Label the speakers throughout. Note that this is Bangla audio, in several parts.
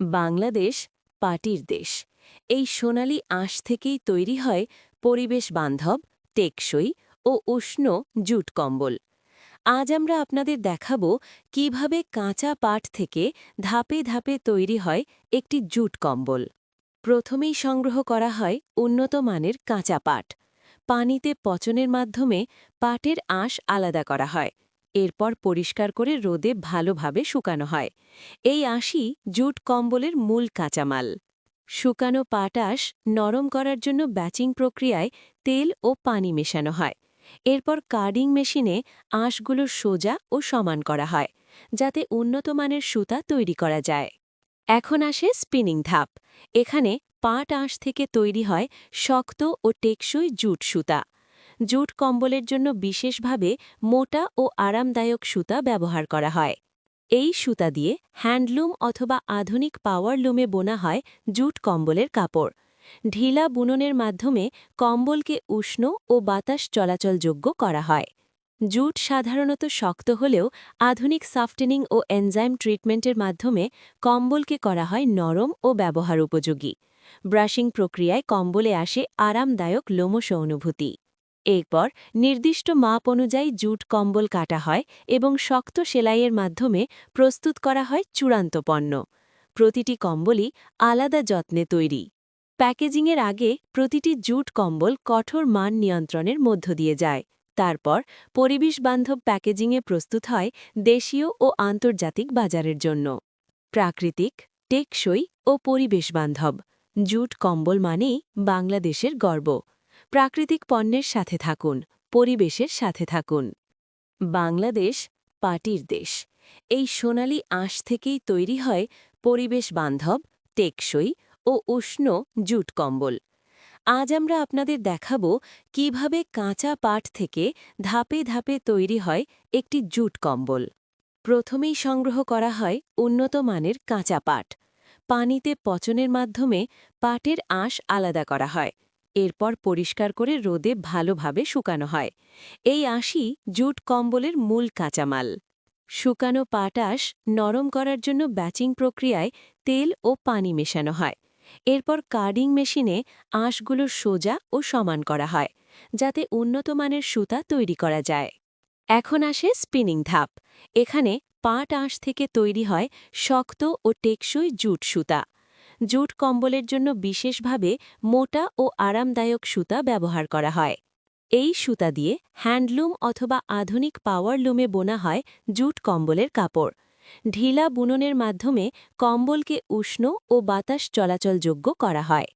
Speaker 1: বাংলাদেশ পাটির দেশ। এই সোনালি আঁশ থেকেই তৈরি হয় পরিবেশ বান্ধব, টেকসই ও উষ্ণ জুট কম্বল। আজ আমরা আপনাদের দেখাব কীভাবে কাঁচা পাট থেকে ধাপে ধাপে তৈরি হয় একটি জুট কম্বল। প্রথমেই সংগ্রহ করা হয় উন্নত মানের কাঁচা পাট। পানিতে পচনের মাধ্যমে পাটের আঁশ আলাদা করা হয়। এরপর পরিষ্কার করে রোদে ভালোভাবে শুকানো হয়। এই আঁশই জুট কম্বলের মূল কাঁচামাল। শুকানো পাট আঁশ নরম করার জন্য ব্যাচিং প্রক্রিয়ায় তেল ও পানি মেশানো হয়। এরপর কার্ডিং মেশিনে আঁশগুলো সোজা ও সমান করা হয়, যাতে উন্নত মানের সুতা তৈরি করা যায়। এখন আসে স্পিনিং ধাপ। এখানে পাট আঁশ থেকে তৈরি হয় শক্ত ও টেকসই জুট সুতা। জুট কম্বলের জন্য বিশেষভাবে মোটা ও আরামদায়ক সুতা ব্যবহার করা হয়। এই সুতা দিয়ে হ্যান্ডলুম অথবা আধুনিক পাওয়ার লুমে বোনা হয় জুট কম্বলের কাপড়। ঢিলা বুননের মাধ্যমে কম্বলকে উষ্ণ ও বাতাস চলাচলযোগ্য করা হয়। জুট সাধারণত শক্ত হলেও আধুনিক সাফটেনিং ও এনজাইম ট্রিটমেন্টের মাধ্যমে কম্বলকে করা হয় নরম ও ব্যবহার উপযোগী। ব্রাশিং প্রক্রিয়ায় কম্বলে আসে আরামদায়ক লোমশ অনুভূতি। এরপর নির্দিষ্ট মাপ অনুযায়ী জুট কম্বল কাটা হয় এবং শক্ত সেলাইয়ের মাধ্যমে প্রস্তুত করা হয় চূড়ান্ত পণ্য। প্রতিটি কম্বলই আলাদা যত্নে তৈরি। প্যাকেজিংয়ের আগে প্রতিটি জুট কম্বল কঠোর মান নিয়ন্ত্রণের মধ্য দিয়ে যায়। তারপর পরিবেশবান্ধব প্যাকেজিংয়ে প্রস্তুত হয় দেশীয় ও আন্তর্জাতিক বাজারের জন্য। প্রাকৃতিক, টেকসই ও পরিবেশবান্ধব। জুট কম্বল মানেই বাংলাদেশের গর্ব। প্রাকৃতিক পণ্যের সাথে থাকুন, পরিবেশের সাথে থাকুন। বাংলাদেশ পাটির দেশ। এই সোনালি আঁশ থেকেই তৈরি হয় পরিবেশ বান্ধব, টেকসই ও উষ্ণ জুট কম্বল। আজ আমরা আপনাদের দেখাব কীভাবে কাঁচা পাট থেকে ধাপে ধাপে তৈরি হয় একটি জুট কম্বল। প্রথমেই সংগ্রহ করা হয় উন্নত মানের কাঁচা পাট। পানিতে পচনের মাধ্যমে পাটের আঁশ আলাদা করা হয়। এরপর পরিষ্কার করে রোদে ভালোভাবে শুকানো হয়। এই আঁশই জুট কম্বলের মূল কাঁচামাল। শুকানো পাটাশ নরম করার জন্য ব্যাচিং প্রক্রিয়ায় তেল ও পানি মেশানো হয়। এরপর কার্ডিং মেশিনে আঁশগুলো সোজা ও সমান করা হয়, যাতে উন্নত মানের সুতা তৈরি করা যায়। এখন আসে স্পিনিং ধাপ। এখানে পাট আঁশ থেকে তৈরি হয় শক্ত ও টেকসই জুট সুতা। জুট কম্বলের জন্য বিশেষভাবে মোটা ও আরামদায়ক সুতা ব্যবহার করা হয়। এই সুতা দিয়ে হ্যান্ডলুম অথবা আধুনিক পাওয়ার লুমে বোনা হয় জুট কম্বলের কাপড়। ঢিলা বুননের মাধ্যমে কম্বলকে উষ্ণ ও বাতাস চলাচলযোগ্য করা হয়।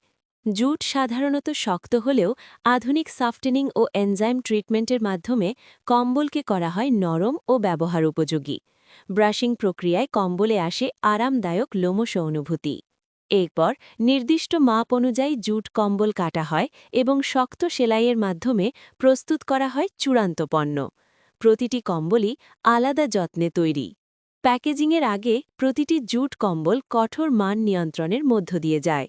Speaker 1: জুট সাধারণত শক্ত হলেও আধুনিক সাফটেনিং ও এনজাইম ট্রিটমেন্টের মাধ্যমে কম্বলকে করা হয় নরম ও ব্যবহার উপযোগী। ব্রাশিং প্রক্রিয়ায় কম্বলে আসে আরামদায়ক লোমশ অনুভূতি। এরপর নির্দিষ্ট মাপ অনুযায়ী জুট কম্বল কাটা হয় এবং শক্ত সেলাইয়ের মাধ্যমে প্রস্তুত করা হয় চূড়ান্ত পণ্য। প্রতিটি কম্বলই আলাদা যত্নে তৈরি। প্যাকেজিংয়ের আগে প্রতিটি জুট কম্বল কঠোর মান নিয়ন্ত্রণের মধ্য দিয়ে যায়।